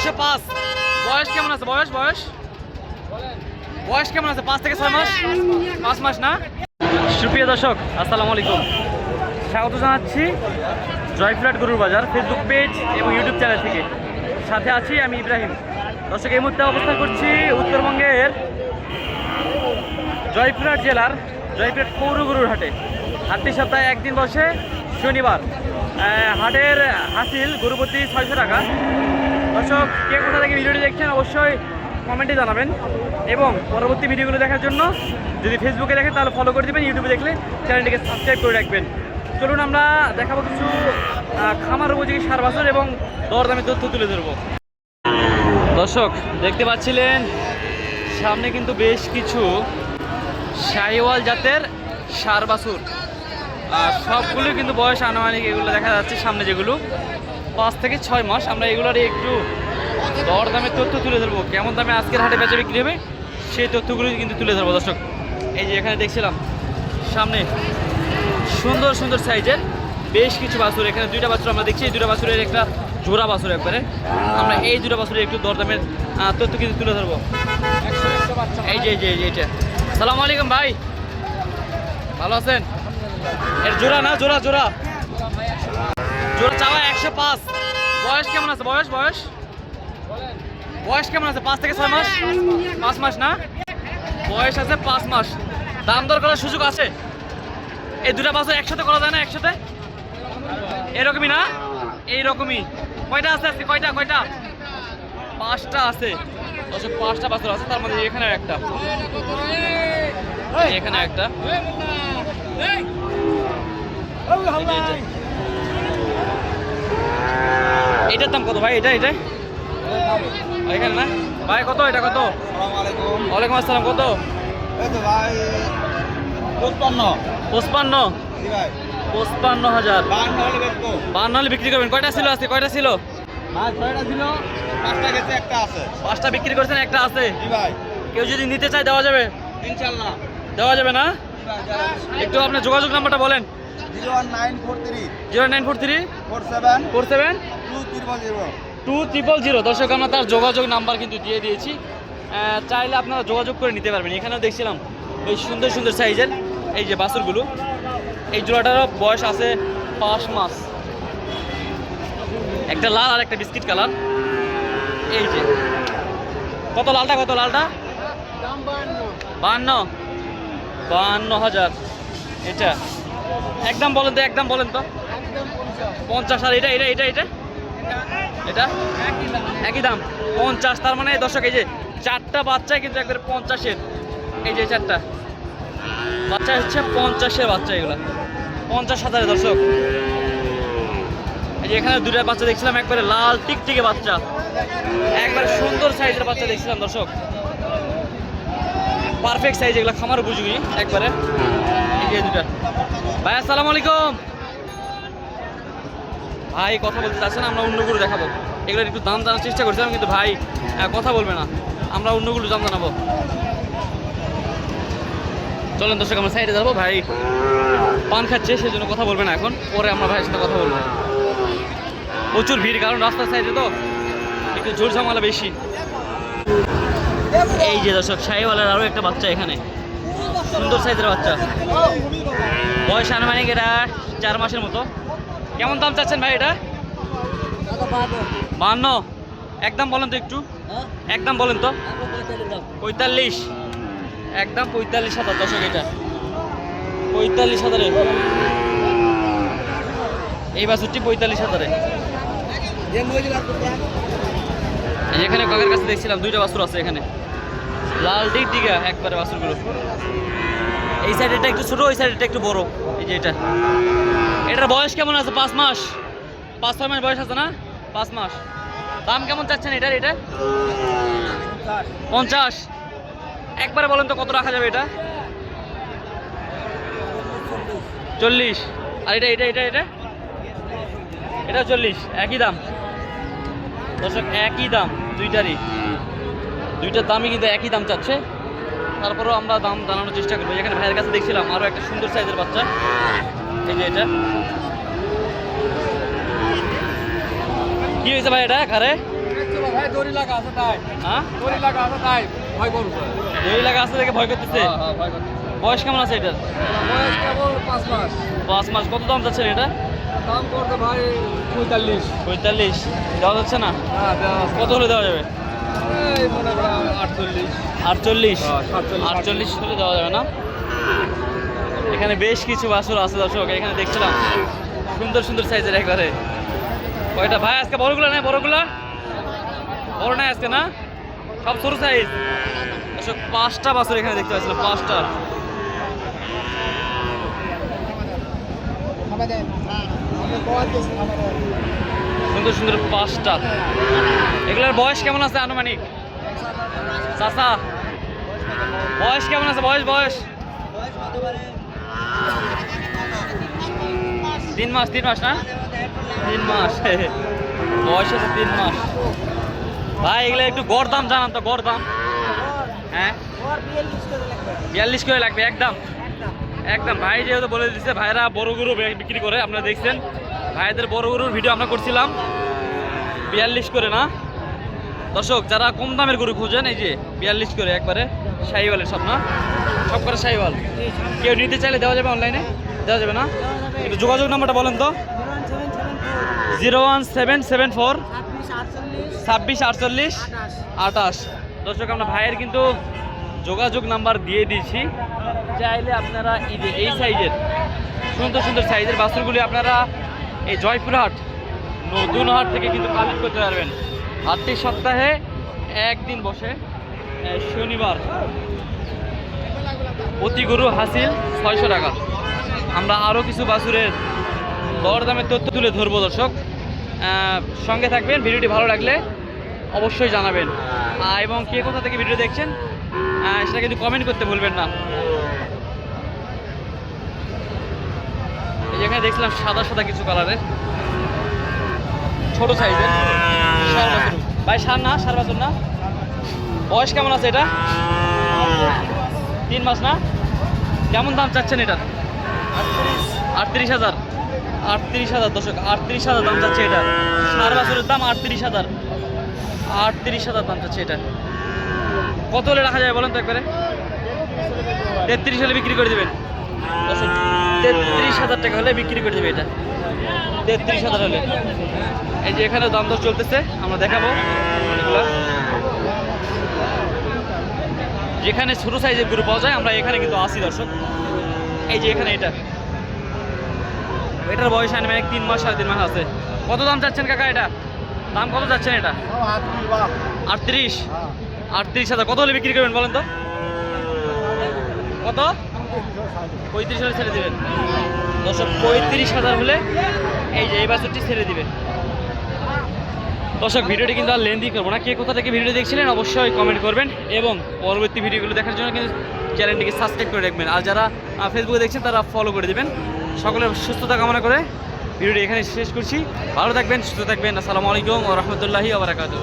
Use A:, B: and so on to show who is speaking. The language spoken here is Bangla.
A: একশো পাঁচ। বয়স কেমন আছে? বয়স বয়স? বয়স কেমন আছে? পাঁচ থেকে ছয় মাস? পাঁচ মাস না? সুপ্রিয় দর্শক, আসসালামু আলাইকুম। স্বাগত জানাচ্ছি জয়ফ্ল্যাট গরুর বাজার ফেসবুক পেজ এবং ইউটিউব চ্যানেল থেকে। সাথে আছি আমি ইব্রাহিম। দর্শক, এই মুহূর্তে অবস্থান করছি উত্তরবঙ্গের জয়পুরহাট জেলার জয়পুরহাট পৌর গরুর হাটে। হাটটি সপ্তাহে একদিন বসে, শনিবার। হাটের হাসিল গরুপতি ছয়শো টাকা। দর্শক, কে কোথা থেকে ভিডিওটি দেখছেন অবশ্যই কমেন্টে জানাবেন। এবং পরবর্তী ভিডিওগুলো দেখার জন্য যদি ফেসবুকে দেখেন, তাহলে ফলো করে দেবেন ইউটিউবে দেখলে চ্যানেলটিকে সাবস্ক্রাইব করে রাখবেন। চলুন আমরা দেখাবো কিছু খামার উপযোগী সার বাছর এবং দরদামি তথ্য তুলে ধরবো। দর্শক, দেখতে পাচ্ছিলেন, সামনে কিন্তু বেশ কিছু শাহিওয়াল জাতের সার বাছুর। সবগুলো কিন্তু বয়স আনুমানিক, এগুলো দেখা যাচ্ছে সামনে যেগুলো। পাঁচ থেকে ছয় মাস আমরা এগুলোর একটু দর দামের তথ্য তুলে ধরবো। কেমন দামে আজকের হাটে বেচা বিক্রি হবে, সেই তথ্যগুলো কিন্তু তুলে ধরবো। দর্শক, এই যে এখানে দেখছিলাম, সামনে সুন্দর সুন্দর সাইজের বেশ কিছু বাছুর। এখানে দুইটা বাছুর আমরা দেখছি, এই দুটা বাছুরের একটা জোড়া বাছুর একবারে। আমরা এই দুটা বাছুরের একটু দরদামের তথ্য কিন্তু তুলে ধরবো। এই যে এই যে এই যে সালাম আলাইকুম ভাই। ভালো আছেন? এর জোড়া না, জোড়া জোড়া? জোড়া চাওয়া একশো পাঁচ বয়স কেমন আছে বয়স বয়স বয়স কেমন আছে পাঁচ থেকে ছয় মাস পাঁচ মাস না বয়স আছে পাঁচ মাস দাম দর করার সুযোগ আছে এই দুটা বাছর একসাথে করা যায় না একসাথে এরকমই না এইরকমই কয়টা আছে আজকে কয়টা কয়টা পাঁচটা আছে দর্শক পাঁচটা বাছর আছে তার মধ্যে এখানে একটা এখানে একটা। এটার দাম কত ভাই? এটা এটা এখানে না? ভাই কত? এটা কত? ওয়ালাইকুম আসসালাম কত?
B: পঁচপান্ন।
A: পঁচপান্ন? হাজার।
B: বান্ন হলে
A: বিক্রি করবেন। কয়টা ছিল আজকে? কয়টা ছিল?
B: পাঁচটা একটা আছে।
A: পাঁচটা বিক্রি করছেন একটা আছে?
B: ভাই।
A: কেউ যদি নিতে চায় দেওয়া যাবে? দেওয়া যাবে না? একটু আপনার যোগাযোগ নাম্বারটা বলেন।
B: Zero one nine four three.
A: Zero nine four three?
B: Four seven.
A: Four seven?
B: Two triple zero.
A: Two triple zero. দর্শক আমরা তার যোগাযোগ নাম্বার কিন্তু দিয়ে দিয়েছি। চাইলে আপনারা যোগাযোগ করে নিতে পারবেন। এখানেও দেখছিলাম এই সুন্দর সুন্দর সাইজের এই যে বাছুরগুলো এই জোড়াটারও বয়স আছে পাঁচ মাস। একটা লাল আর একটা বিস্কিট কালার। এই যে। কত লালটা কত লালটা? বাহান্ন। বাহান্ন হাজার। এটা। একদম বলেন তো, একদম বলেন তো। পঞ্চাশ আর এটা এটা এটা এটা? এটা? একই দাম। পঞ্চাশ, তার মানে দর্শক, এই যে চারটা বাচ্চা কিন্তু একবারে পঞ্চাশের। এই যে চারটা। বাচ্চা হচ্ছে পঞ্চাশের বাচ্চা এগুলো। পঞ্চাশ হাজারের দর্শক। এই যে এখানে দুটা বাচ্চা দেখছিলাম, একবারে লাল টিকটিকে বাচ্চা। একবারে সুন্দর সাইজের বাচ্চা দেখছিলাম দর্শক। পারফেক্ট সাইজ এগুলো, খামার উপযোগী একবারে। ভাই আলাইকুম। ভাই, কথা বলতে চাচ্ছেন আমরা অন্যগুলো দেখাবো। এগুলোর একটু দাম জানার চেষ্টা করছিলাম, কিন্তু ভাই কথা বলবে না। আমরা অন্যগুলো দাম জানাব। চলেন দর্শক, আমরা সাইডে যাব ভাই, পান খাচ্ছে সেই জন্য কথা বলবে না এখন। পরে আমরা ভাইয়ের সাথে কথা বলব। প্রচুর ভিড়, কারণ রাস্তার সাইডে তো একটু জোর ঝামেলা বেশি। এই যে দর্শক শাহিওয়ালার আরও একটা বাচ্চা এখানে। সুন্দর সাইজের বাচ্চা। বয়স আনুমানিক এটা চার মাসের মতো। কেমন দাম চাচ্ছেন ভাই এটা? বান্ন একদম বলেন তো একটু। একদম বলেন তো। পঁয়তাল্লিশ। একদম পঁয়তাল্লিশ হাজার দশক এটা। পঁয়তাল্লিশ হাজারে। এই বাছুরটি পঁয়তাল্লিশ হাজারে। এখানে কাকের কাছে দেখছিলাম, দুইটা বাছুর আছে এখানে। লাল দিক দিঘা একবারে বাছুরগুলো। এই সাইডেরটা একটু ছোট, ওই সাইডেরটা একটু বড়। এই যে এটা। এটার বয়স কেমন আছে? পাঁচ মাস। পাঁচ, ছয় মাস বয়স আছে না? পাঁচ মাস। দাম কেমন চাচ্ছেন এটার? এটা? পঞ্চাশ। একবারে বলেন তো কত রাখা যাবে এটা? চল্লিশ। আর এটা এটা এটা এটা? এটা চল্লিশ। একই দাম। দর্শক, একই দাম। দুইটারই। দুইটার দামই কিন্তু একই দাম চাচ্ছে। তারপরেও আমরা দাম জানানোর চেষ্টা করব। এখানে ভাইয়ের কাছে দেখছিলাম আরও একটা সুন্দর সাইজের বাচ্চা। এই যে এটা। কি হয়েছে ভাই এটা? ঘরে
C: ভাই দড়ি লাগা আছে তাই
A: হ্যাঁ?
C: দড়ি লাগা আছে তাই ভয়
A: দড়ি লাগা আছে দেখে ভয় করতেছে।
C: ভয় করছে
A: বয়স কেমন আছে এটার?
C: বয়স কেবল পাঁচ মাস।
A: পাঁচ মাস কত দাম যাচ্ছেন এটা?
C: দাম করতে ভাই পঁয়তাল্লিশ।
A: পঁয়তাল্লিশ। দেওয়া যাচ্ছে না?
C: হ্যাঁ
A: কত হলে দেওয়া যাবে?
C: আটচল্লিশ।
A: আটচল্লিশ?
C: হ্যাঁ,
A: হলে দেওয়া যাবে না? এখানে বেশ কিছু বাছুর আছে দর্শক এখানে দেখছিলাম। সুন্দর সুন্দর সাইজের একবারে। কয়টা? ভাই আজকে বড়গুলো নাই বড়গুলো? বড় নাই আজকে না? সব ছোট সাইজ দর্শক পাঁচটা বাছুর এখানে দেখতে পাচ্ছিলাম পাঁচটা। সুন্দর সুন্দর পাঁচটা। এগুলোর বয়স কেমন আছে আনুমানিক? চাচা, বয়স কেমন আছে? বয়স বয়স। তিন মাস তিন মাস, না? তিন মাস। বয়স আছে তিন মাস। ভাই, এগুলো একটু গড় দাম জানান তো, গড় দাম। হ্যাঁ? বিয়াল্লিশ করে লাগবে, একদম। একদম। ভাই যেহেতু বলে দিচ্ছে ভাইরা বড় গরু বিক্রি করে, আপনারা দেখছেন। ভাইদের বড় গরুর ভিডিও আমরা করছিলাম। বিয়াল্লিশ করে, না? দর্শক, যারা কম দামের গরু খুঁজেন, এই যে বিয়াল্লিশ করে একবারে শাহিওয়ালের সব না সব করে শাহিওয়াল। কেউ নিতে চাইলে দেওয়া যাবে অনলাইনে দেওয়া যাবে না? একটু যোগাযোগ নাম্বারটা বলেন তো। Zero one seven seven four ছাব্বিশ আটচল্লিশ আটাশ। দর্শক, আমরা ভাইয়ের কিন্তু যোগাযোগ নাম্বার দিয়ে দিয়েছি। চাইলে আপনারা এই যে এই সাইজের, সুন্দর সুন্দর সাইজের বাছুরগুলি আপনারা এই জয়পুরহাট নতুন হাট থেকে কিন্তু কালেক্ট করতে পারবেন। হাটটি সপ্তাহে একদিন বসে শনিবার। প্রতি গরু হাসিল ছয়শো টাকা। আমরা আরও কিছু বাছুরের দরদামের তথ্য তুলে ধরবো দর্শক। সঙ্গে থাকবেন, ভিডিওটি ভালো লাগলে অবশ্যই জানাবেন। এবং কে কোথা থেকে ভিডিও দেখছেন সেটা কিন্তু কমেন্ট করতে ভুলবেন না এই যে এখানে দেখছিলাম সাদা সাদা কিছু কালারের ছোট সাইজের ভাই, সার না সার বাছুর না। বয়স কেমন আছে এটা? তিন মাস না? কেমন দাম চাচ্ছেন এটার আটত্রিশ। হাজার আটত্রিশ হাজার। দশক আটত্রিশ হাজার দাম চাচ্ছে এটা। সার বাছুরের দাম আটত্রিশ হাজার। আটত্রিশ হাজার দাম চাচ্ছে এটা। কত হলে রাখা যাবে বলেন তো একবারে? তেত্রিশ হলে বিক্রি করে দেবেন। দর্শক তেত্রিশ হাজার টাকা হলে বিক্রি করে দেবে এটা। তেত্রিশ হাজার হলে। এই যে এখানে দাম দর চলতেছে, আমরা দেখাবো। এগুলা। যেখানে ছোটো সাইজের গরু পাওয়া যায়, আমরা এখানে কিন্তু আসি দর্শক। এই যে এখানে এটা। এটার বয়স আনুমানিক তিন মাস, সাড়ে তিন মাস আছে। কত দাম চাচ্ছেন কাকা এটা? দাম কত যাচ্ছেন এটা? আটত্রিশ। আটত্রিশ হাজার। কত হলে বিক্রি করবেন বলেন তো? কত? পঁয়ত্রিশ হলে ছেড়ে দেবেন। দর্শক, পঁয়ত্রিশ হাজার হলে এই যে এই বাছরটি ছেড়ে দিবেন দর্শক, ভিডিওটি কিন্তু আর লেন্দি করব না। কে কোথা থেকে ভিডিও দেখছিলেন অবশ্যই কমেন্ট করবেন এবং পরবর্তী ভিডিওগুলো দেখার জন্য কিন্তু চ্যানেলটিকে সাবস্ক্রাইব করে রাখবেন। আর যারা ফেসবুকে দেখছেন, তারা ফলো করে দেবেন। সকলের সুস্থতা কামনা করে ভিডিওটি এখানে শেষ করছি। ভালো থাকবেন, সুস্থ থাকবেন। আসসালামু আলাইকুম ও রহমতুল্লাহি আবরাকাতু